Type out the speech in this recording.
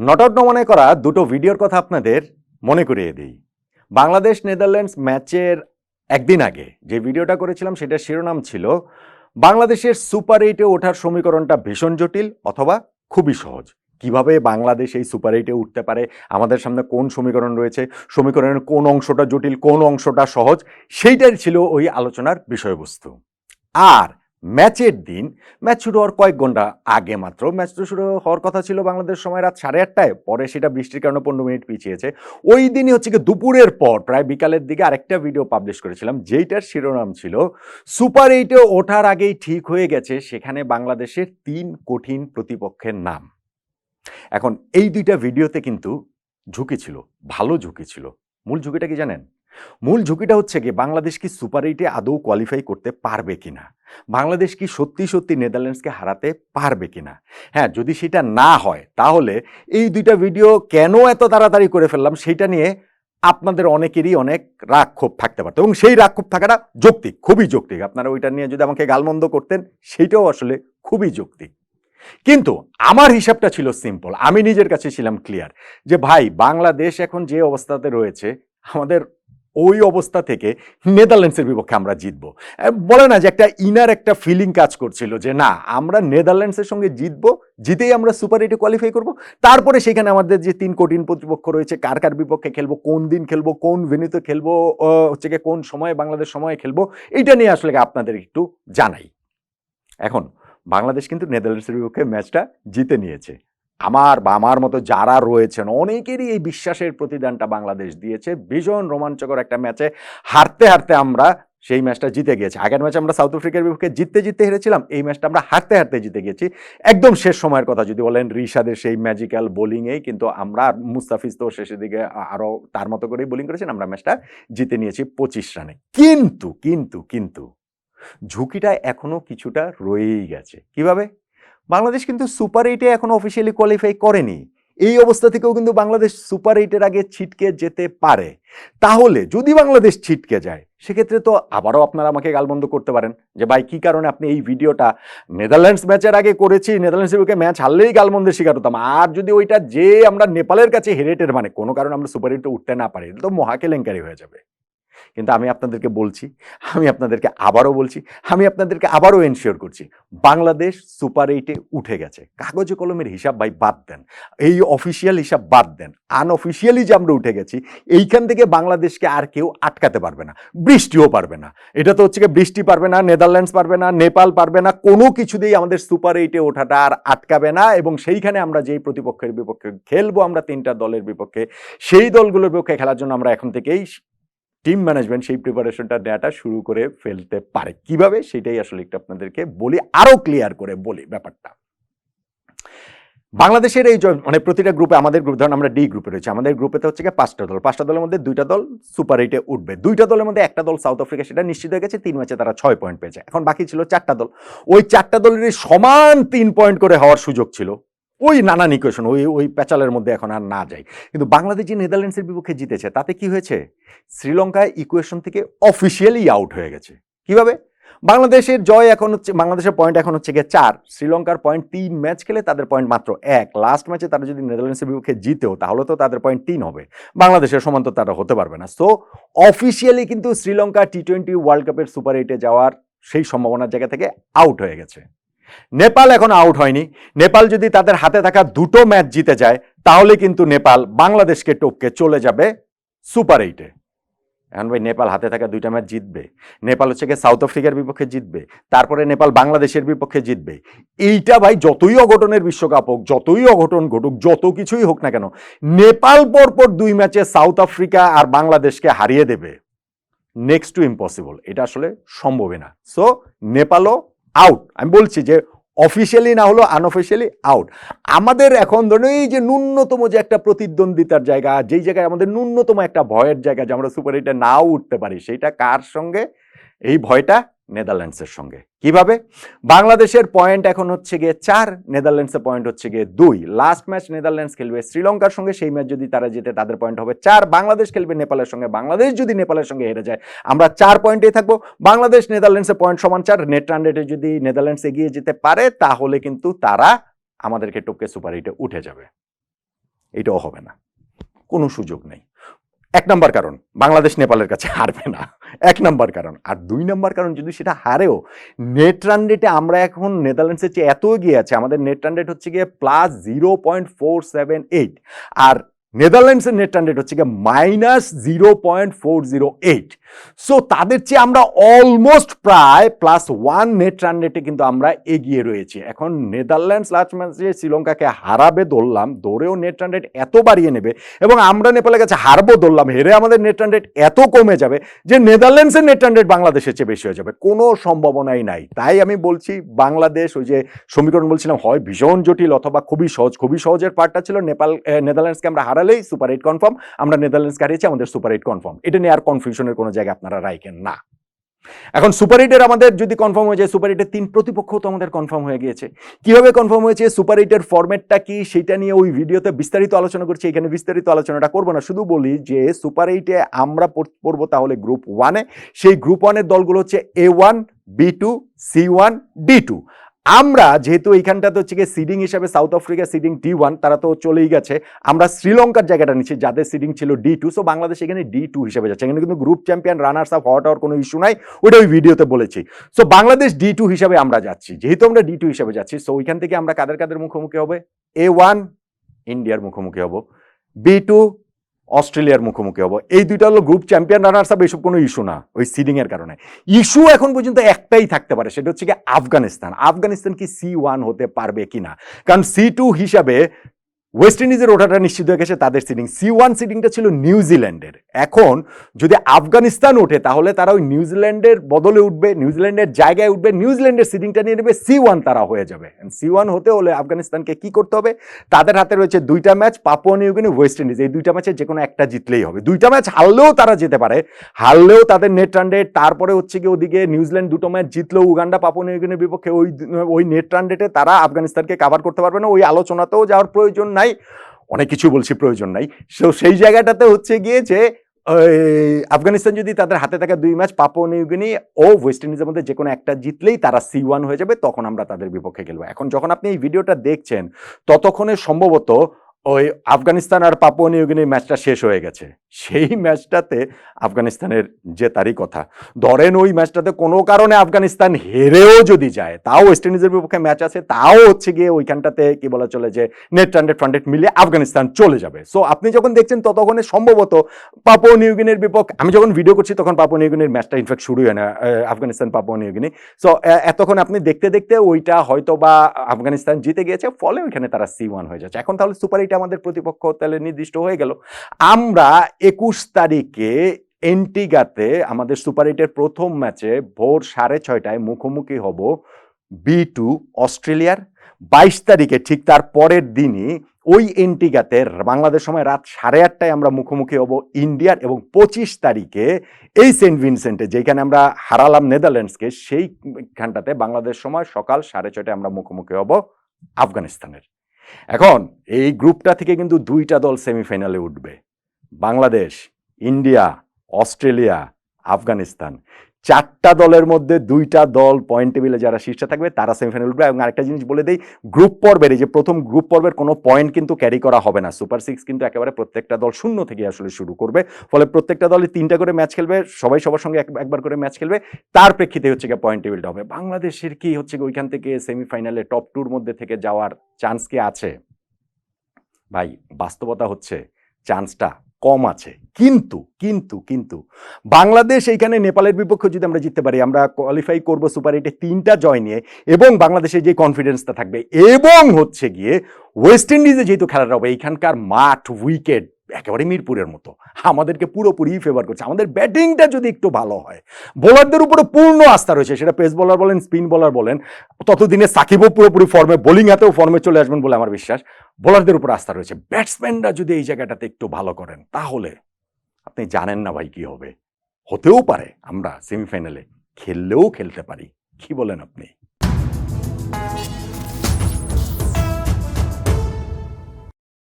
Not out নমনে করা দুটো ভিডিওর কথা আপনাদের মনে করিয়ে দিই। বাংলাদেশ নেদারল্যান্ডস ম্যাচের একদিন আগে যে ভিডিওটা করেছিলাম সেটার শিরোনাম ছিল, বাংলাদেশের সুপার এইটে ওঠার সমীকরণটা ভীষণ জটিল অথবা খুবই সহজ। কীভাবে বাংলাদেশ এই সুপার এইটে উঠতে পারে, আমাদের সামনে কোন সমীকরণ রয়েছে, সমীকরণের কোন অংশটা জটিল, কোন অংশটা সহজ, সেইটাই ছিল ওই আলোচনার বিষয়বস্তু। আর ম্যাচের দিন, ম্যাচ শুরু হওয়ার কয়েক ঘণ্টা আগে মাত্র। ম্যাচ তো শুরু হওয়ার কথা ছিল বাংলাদেশ সময় রাত সাড়ে আটটায়। পরে সেটা বৃষ্টির কারণে পনেরো মিনিট পিছিয়েছে। ওই দিনই হচ্ছে কি দুপুরের পর, প্রায় বিকালের দিকে আরেকটা ভিডিও পাবলিশ করেছিলাম, যেইটার শিরোনাম ছিল সুপার এইটে ওঠার আগেই ঠিক হয়ে গেছে, সেখানে বাংলাদেশের তিন কঠিন প্রতিপক্ষের নাম। এখন এই দুইটা ভিডিওতে কিন্তু ঝুঁকি ছিল, ভালো ঝুঁকি ছিল। মূল ঝুঁকিটা কি জানেন? মূল ঝুঁকিটা হচ্ছে কি, বাংলাদেশ কি সুপার এইটে আদৌ কোয়ালিফাই করতে পারবে কিনা? বাংলাদেশ কি সত্যি সত্যি নেদারল্যান্ডসকে হারাতে পারবে কিনা? হ্যাঁ যদি সেটা না হয়, তাহলে এই দুইটা ভিডিও কেন এত তাড়াতাড়ি করে ফেললাম সেটা নিয়ে আপনাদের অনেকেরই অনেক রাগ ক্ষোভ থাকতে পারতো। এবং সেই রাগ ক্ষোভ থাকাটা যৌক্তিক, খুবই যৌক্তিক। আপনারা ওইটা নিয়ে যদি আমাকে গালমন্দ করতেন সেইটাও আসলে খুবই যৌক্তিক। কিন্তু আমার হিসাবটা ছিল সিম্পল আমি নিজের কাছে ছিলাম ক্লিয়ার যে ভাই, বাংলাদেশ এখন যে অবস্থাতে রয়েছে, আমাদের ওই অবস্থা থেকে নেদারল্যান্ডসের বিপক্ষে আমরা জিতবো। বলে না যে একটা ইনার একটা ফিলিং কাজ করছিল যে না, আমরা নেদারল্যান্ডসের সঙ্গে জিতবো, জিতেই আমরা সুপার এইটে কোয়ালিফাই করব। তারপরে সেখানে আমাদের যে তিন কঠিন প্রতিপক্ষ রয়েছে, কার কার বিপক্ষে খেলব, কোন দিন খেলব, কোন ভেন্যুতে খেলব হচ্ছে গিয়ে কোন সময়ে, বাংলাদেশ সময়ে খেলব, এইটা নিয়ে আসলে আপনাদের একটু জানাই। এখন, বাংলাদেশ কিন্তু নেদারল্যান্ডসের বিপক্ষে ম্যাচটা জিতে নিয়েছে। আমার বা আমার মতো যারা রয়েছেন, অনেকেরই এই বিশ্বাসের প্রতিদানটা বাংলাদেশ দিয়েছে। ভীষণ রোমাঞ্চকর একটা ম্যাচে হারতে হারতে আমরা সেই ম্যাচটা জিতে গিয়েছি। আগের ম্যাচে আমরা সাউথ আফ্রিকার বিপক্ষে জিততে জিততে হেরেছিলাম, এই ম্যাচটা আমরা হারতে হারতে জিতে গেছি একদম শেষ সময়ের কথা যদি বলেন, রিশাদের সেই ম্যাজিক্যাল বোলিংয়েই কিন্তু আমরা মুস্তাফিজ তো শেষের দিকে আরও তার মতো করেই বোলিং করেছেন, আমরা ম্যাচটা জিতে নিয়েছি পঁচিশ রানে। কিন্তু কিন্তু কিন্তু ঝুঁকিটা এখনও কিছুটা রয়েই গেছে। কীভাবে? বাংলাদেশ কিন্তু সুপার এইটে এখনও অফিসিয়ালি কোয়ালিফাই করেনি। এই অবস্থা থেকেও কিন্তু বাংলাদেশ সুপার এইটের আগে ছিটকে যেতে পারে। তাহলে যদি বাংলাদেশ ছিটকে যায়, সেক্ষেত্রে তো আবারও আপনারা আমাকে গালবন্ধ করতে পারেন যে, ভাই, কী কারণে আপনি এই ভিডিওটা নেদারল্যান্ডস ম্যাচের আগে করেছি? নেদারল্যান্ডসের বিপক্ষে ম্যাচ হারলেই গালবন্ধের শিকার হতাম। আর যদি ওইটা যে আমরা নেপালের কাছে হেরেটের মানে কোনো কারণে আমরা সুপার এইটে উঠতে না পারি তো মহাকেলেঙ্কারি হয়ে যাবে। কিন্তু আমি আপনাদেরকে বলছি, আমি আপনাদেরকে আবারও বলছি, আমি আপনাদেরকে আবারও এনশিওর করছি, বাংলাদেশ সুপার এইটে উঠে গেছে। কাগজে কলমের হিসাব ভাই বাদ দেন, এই অফিসিয়াল হিসাব বাদ দেন আনঅফিসিয়ালি যে আমরা উঠে গেছি, এইখান থেকে বাংলাদেশকে আর কেউ আটকাতে পারবে না, বৃষ্টিও পারবে না। এটা তো হচ্ছে বৃষ্টি পারবে না নেদারল্যান্ডস পারবে না নেপাল পারবে না, কোনো কিছুতেই আমাদের সুপার এইটে ওঠাটা আর আটকাবে না এবং সেইখানে আমরা যেই প্রতিপক্ষের বিপক্ষে খেলব, আমরা তিনটা দলের বিপক্ষে, সেই দলগুলোর বিপক্ষে খেলার জন্য আমরা এখন থেকেই টিম ম্যানেজমেন্ট সেই প্রিপারেশনটা নেওয়াটা শুরু করে ফেলতে পারে। কীভাবে? সেটাই আসলে একটু আপনাদেরকে বলি আরও ক্লিয়ার করে বলি ব্যাপারটা। বাংলাদেশের এই মানে প্রতিটা গ্রুপে আমাদের গ্রুপ ধরুন আমরা ডি গ্রুপে রয়েছে, আমাদের গ্রুপে তো হচ্ছে পাঁচটা দল। পাঁচটা দলের মধ্যে দুইটা দল সুপার এইটে উঠবে। দুইটা দলের মধ্যে একটা দল সাউথ আফ্রিকা সেটা নিশ্চিত হয়ে গেছে, তিন ম্যাচে তারা ছয় পয়েন্ট পেয়েছে। এখন বাকি ছিল চারটা দল। ওই চারটা দলেরই সমান তিন পয়েন্ট করে হওয়ার সুযোগ ছিল। ওই নানান ইকুয়েশন ওই ওই প্যাচালের মধ্যে এখন আর না যাই। কিন্তু বাংলাদেশ যে নেদারল্যান্ডসের বিপক্ষে জিতেছে, তাতে কি হয়েছে? শ্রীলঙ্কায় ইকুয়েশন থেকে অফিসিয়ালি আউট হয়ে গেছে। কীভাবে? বাংলাদেশের জয় এখন হচ্ছে, বাংলাদেশের পয়েন্ট এখন হচ্ছে গিয়ে চার। শ্রীলঙ্কার পয়েন্ট তিন ম্যাচ খেলে তাদের পয়েন্ট মাত্র এক। লাস্ট ম্যাচে তারা যদি নেদারল্যান্ডসের বিপক্ষে জিতেও, তাহলে তো তাদের পয়েন্ট তিন হবে। বাংলাদেশের সমান তো তারা হতে পারবে না। সো অফিসিয়ালি কিন্তু শ্রীলঙ্কা টি টোয়েন্টি ওয়ার্ল্ড কাপের সুপার এইটে যাওয়ার সেই সম্ভাবনার জায়গা থেকে আউট হয়ে গেছে। নেপাল এখন আউট হয়নি। নেপাল যদি তাদের হাতে থাকা দুটো ম্যাচ জিতে যায়, তাহলে কিন্তু নেপাল বাংলাদেশকে টপকে চলে যাবে সুপার এইটে এখন ভাই, নেপাল হাতে থাকা দুইটা ম্যাচ জিতবে। নেপাল হচ্ছে গিয়ে সাউথ আফ্রিকার বিপক্ষে জিতবে। তারপরে নেপাল বাংলাদেশের বিপক্ষে জিতবে। এইটা ভাই, যতই অঘটনের বিশ্বকাপ হোক, যতই অঘটন ঘটুক, যত কিছুই হোক না কেন, নেপাল পরপর দুই ম্যাচে সাউথ আফ্রিকা আর বাংলাদেশকে হারিয়ে দেবে। নেক্সট টু ইম্পসিবল এটা আসলে সম্ভবই না। সো নেপালও আউট আমি বলছি যে অফিসিয়ালি না হলো আনঅফিসিয়ালি আউট আমাদের এখন ধরুন এই যে ন্যূনতম যে একটা প্রতিদ্বন্দ্বিতার জায়গা, যেই জায়গায় আমাদের ন্যূনতম একটা ভয়ের জায়গা যে আমরা সুপার এইটে নাও উঠতে পারি সেইটা কার সঙ্গে? এই ভয়টা নেদারল্যান্ডসের সঙ্গে। কীভাবে? বাংলাদেশের পয়েন্ট এখন হচ্ছে গিয়ে চার, নেদারল্যান্ডসের পয়েন্ট হচ্ছে গিয়ে দুই। লাস্ট ম্যাচ নেদারল্যান্ডস খেলবে শ্রীলঙ্কার সঙ্গে, সেই ম্যাচ যদি তারা জিতে, তাদের পয়েন্ট হবে চার। বাংলাদেশ খেলবে নেপালের সঙ্গে, বাংলাদেশ যদি নেপালের সঙ্গে হেরে যায়, আমরা চার পয়েন্টেই থাকব। বাংলাদেশ নেদারল্যান্ডসের পয়েন্ট সমান চার। নেট রান রেটে যদি নেদারল্যান্ডস এগিয়ে যেতে পারে, তাহলে কিন্তু তারা আমাদেরকে টপকে সুপার এইটে উঠে যাবে। এটাও হবে না। কোনো সুযোগ নেই। এক নম্বর কারণ, বাংলাদেশ নেপালের কাছে হারবে না। এক নম্বর কারণ। আর দুই নম্বর কারণ যদি সেটা হারেও নেট রান রেটে আমরা এখন নেদারল্যান্ডসের চেয়ে এত গিয়ে আছে, আমাদের নেট রান রেট হচ্ছে গিয়ে plus zero point four seven eight আর নেদারল্যান্ডসের নেট রান রেট হচ্ছে গিয়ে minus zero point four zero eight so তাদের চেয়ে আমরা অলমোস্ট প্রায় প্লাস ওয়ান নেট রান রেটে কিন্তু আমরা এগিয়ে রয়েছি। এখন নেদারল্যান্ডস লাস্ট ম্যাচে শ্রীলঙ্কাকে হারাবে ধরলাম দৌড়েও নেট রান রেট এত বাড়িয়ে নেবে এবং আমরা নেপালের কাছে হারবো ধরলাম, হেরে আমাদের নেট রান রেট এত কমে যাবে যে নেদারল্যান্ডসের নেট রান রেট বাংলাদেশের চেয়ে বেশি হয়ে যাবে। কোনো সম্ভাবনাই নাই। তাই আমি বলছি, বাংলাদেশ ওই যে সমীকরণ বলছিলাম, হয় ভীষণ জটিল অথবা খুবই সহজ। খুবই সহজের পার্টটা ছিল নেপাল নেদারল্যান্ডসকে আমরা হারালেই সুপার এইট কনফার্ম আমরা নেদারল্যান্ডস হারিয়েছি আমাদের সুপার এইট কনফার্ম এটা নিয়ে আর কনফিউশনের কোনো জায়গায় আপনারা রাইখেন না। এখন সুপার এইটের আমাদের যদি কনফার্ম হয়ে যায় সুপার এইটের তিন প্রতিপক্ষ তো আমাদের কনফার্ম হয়ে গিয়েছে। কীভাবে কনফার্ম হয়েছে সুপার এইটের ফরম্যাটটা কি, সেটা নিয়ে ওই ভিডিওতে বিস্তারিত আলোচনা করছি। এখানে বিস্তারিত আলোচনাটা করব না, শুধু বলি যে সুপার এইটে আমরা পড়- পড়ব তাহলে গ্রুপ ওয়ানে সেই গ্রুপ ওয়ানের দলগুলো হচ্ছে A one B two C one D two আমরা যেহেতু এইখানটাতে হচ্ছে গিয়ে সিডিং হিসাবে South Africa seeding D one তারা তো চলেই গেছে। আমরা শ্রীলঙ্কার জায়গাটা নিচ্ছি, যাদের সিডিং ছিল ডি টু সো বাংলাদেশ এখানে ডি টু হিসেবে যাচ্ছে। এখানে কিন্তু গ্রুপ চ্যাম্পিয়ন রানার্স আপ হওয়া হওয়ার কোনো ইস্যু নাই ওটা ওই ভিডিওতে বলেছি। সো বাংলাদেশ ডি টু হিসাবে আমরা যাচ্ছি, যেহেতু আমরা ডি টু হিসাবে যাচ্ছি সো ওইখান থেকে আমরা কাদের কাদের মুখোমুখি হবে? এ ওয়ান ইন্ডিয়ার মুখোমুখি হব। বি টু অস্ট্রেলিয়ার মুখোমুখি হব। এই দুইটা হলো গ্রুপ চ্যাম্পিয়ন রানার্স আপ এইসব কোনো ইস্যু না, ওই সিডিং এর কারণে। ইস্যু এখন পর্যন্ত একটাই থাকতে পারে, সেটা হচ্ছে কি আফগানিস্তান। আফগানিস্তান কি সি ওয়ান হতে পারবে কিনা? কারণ সি টু হিসাবে ওয়েস্ট ইন্ডিজের ওঠাটা নিশ্চিত হয়ে গেছে, তাদের সিডিং সি ওয়ান সিডিংটা ছিল নিউজিল্যান্ডের এখন যদি আফগানিস্তান ওঠে, তাহলে তারা ওই নিউজিল্যান্ডের বদলে উঠবে নিউজিল্যান্ডের জায়গায় উঠবে নিউজিল্যান্ডের সিডিংটা নিয়ে নেবে সি ওয়ান তারা হয়ে যাবে। সি ওয়ান হতে হলে আফগানিস্তানকে কি করতে হবে? তাদের হাতে রয়েছে দুইটা match Papua New Guinea West Indies এই দুইটা ম্যাচে যে কোনো একটা জিতলেই হবে। দুইটা ম্যাচ হারলেও তারা যেতে পারে। হারলেও তাদের নেট রান রেট তারপরে হচ্ছে কি ওদিকে নিউজিল্যান্ড দুটো ম্যাচ জিতলেও উগান্ডা পাপুয়া নিউগিনির বিপক্ষে ওই ওই নেট রান রেটে তারা আফগানিস্তানকে কাভার করতে পারবে না। ওই আলোচনাতেও যাওয়ার প্রয়োজন নাই। অনেক কিছু বলছি, প্রয়োজন নাই। সো সেই জায়গাটাতে হচ্ছে গিয়ে যে আফগানিস্তান যদি তাদের হাতে থাকা দুই ম্যাচ, পাপো নিউগিনি ও ওয়েস্ট ইন্ডিজের মধ্যে যে কোনো একটা জিতলেই তারা সি ওয়ান হয়ে যাবে, তখন আমরা তাদের বিপক্ষে খেলব। এখন যখন আপনি এই ভিডিওটা দেখছেন, ততক্ষণে সম্ভবত ওই আফগানিস্তান আর পাপো নিউগিনির ম্যাচটা শেষ হয়ে গেছে। সেই ম্যাচটাতে আফগানিস্তানের জেতারই কথা, ধরেন ওই ম্যাচটাতে কোনো কারণে আফগানিস্তান হেরেও যদি যায়, তাও ওয়েস্ট ইন্ডিজের বিপক্ষে ম্যাচ আছে, তাও হচ্ছে গিয়ে ওইখানটাতে কি বলা চলে যে নেট হান্ড্রেড ফান্ড্রেড মিলিয়ে আফগানিস্তান চলে যাবে। সো আপনি যখন দেখছেন ততক্ষণে সম্ভবত পাপো নিউগিনির বিপক্ষে, আমি যখন ভিডিও করছি তখন পাপো নিউগিনির ম্যাচটা ইনফ্যাক্ট শুরু হয় না আফগানিস্তান পাপো নিউগিনি সো এতক্ষণ আপনি দেখতে দেখতে ওইটা হয়তো বা আফগানিস্তান জিতে গিয়েছে, ফলে ওইখানে তারা সি ওয়ান হয়ে যাচ্ছে। এখন তাহলে সুপার আমাদের প্রতিপক্ষ তাহলে নির্দিষ্ট হয়ে গেল। আমরা একুশ তারিখে এন্টিগাতে আমাদের সুপার এইটের প্রথম ম্যাচে ভোর সাড়ে ছয়টায় মুখোমুখি হব বি টু অস্ট্রেলিয়ার। বাইশ তারিখে ঠিক তার পরের দিনই ওই এন্টিগাতে বাংলাদেশ সময় রাত সাড়ে আটটায় আমরা মুখোমুখি হব ইন্ডিয়ার এবং পঁচিশ তারিখে এই সেন্ট ভিনসেন্টে যেখানে আমরা হারালাম নেদারল্যান্ডসকে সেইখানটাতে বাংলাদেশ সময় সকাল সাড়ে ছয়টায় আমরা মুখোমুখি হব আফগানিস্তানের। এখন এই গ্রুপটা থেকে কিন্তু দুইটা দল সেমিফাইনালে উঠবে। Bangladesh India Australia Afghanistan. চারটা দলের মধ্যে দুইটা দল পয়েন্ট টেবিলে যারা শীর্ষে থাকবে, তারা সেমিফাইনাল উঠবে এবং আরেকটা জিনিস বলে দেই গ্রুপ পর্বের এই যে প্রথম গ্রুপ পর্বের কোনো পয়েন্ট কিন্তু ক্যারি করা হবে না। সুপার সিক্স কিন্তু একেবারে প্রত্যেকটা দল শূন্য থেকে আসলে শুরু করবে। ফলে প্রত্যেকটা দলই তিনটা করে ম্যাচ খেলবে, সবাই সবার সঙ্গে এক- একবার করে ম্যাচ খেলবে। তার প্রেক্ষিতে হচ্ছে গিয়ে পয়েন্ট টেবিলটা হবে। বাংলাদেশের কি হচ্ছে ওইখান থেকে সেমিফাইনালে টপ টুর মধ্যে থেকে যাওয়ার চান্স কি আছে? ভাই, বাস্তবতা হচ্ছে চান্সটা কম আছে। কিন্তু কিন্তু কিন্তু বাংলাদেশ এইখানে নেপালের বিপক্ষে যদি আমরা জিততে পারি, আমরা কোয়ালিফাই করব সুপার এইটে তিনটা জয় নিয়ে এবং বাংলাদেশের যে কনফিডেন্সটা থাকবে এবং হচ্ছে গিয়ে ওয়েস্ট ইন্ডিজে যেহেতু খেলাটা হবে, এইখানকার মাঠ উইকেট একেবারে মিরপুরের মতো। আমাদেরকে পুরোপুরি ফেভার করছে। আমাদের ব্যাটিংটা যদি একটু ভালো হয় বোলারদের উপরে পূর্ণ আস্থা রয়েছে। সেটা পেস বোলার বলেন স্পিন বোলার বলেন, ততদিনে সাকিবও পুরোপুরি ফর্মে বোলিং হাতেও ফর্মে চলে আসবেন বলে আমার বিশ্বাস। বোলারদের উপর আস্থা রয়েছে। ব্যাটসম্যানরা যদি এই জায়গাটাতে একটু ভালো করেন, তাহলে আপনি জানেন না ভাই কি হবে। হতেও পারে, আমরা সেমিফাইনালে খেললেও খেলতে পারি। কি বলেন আপনি?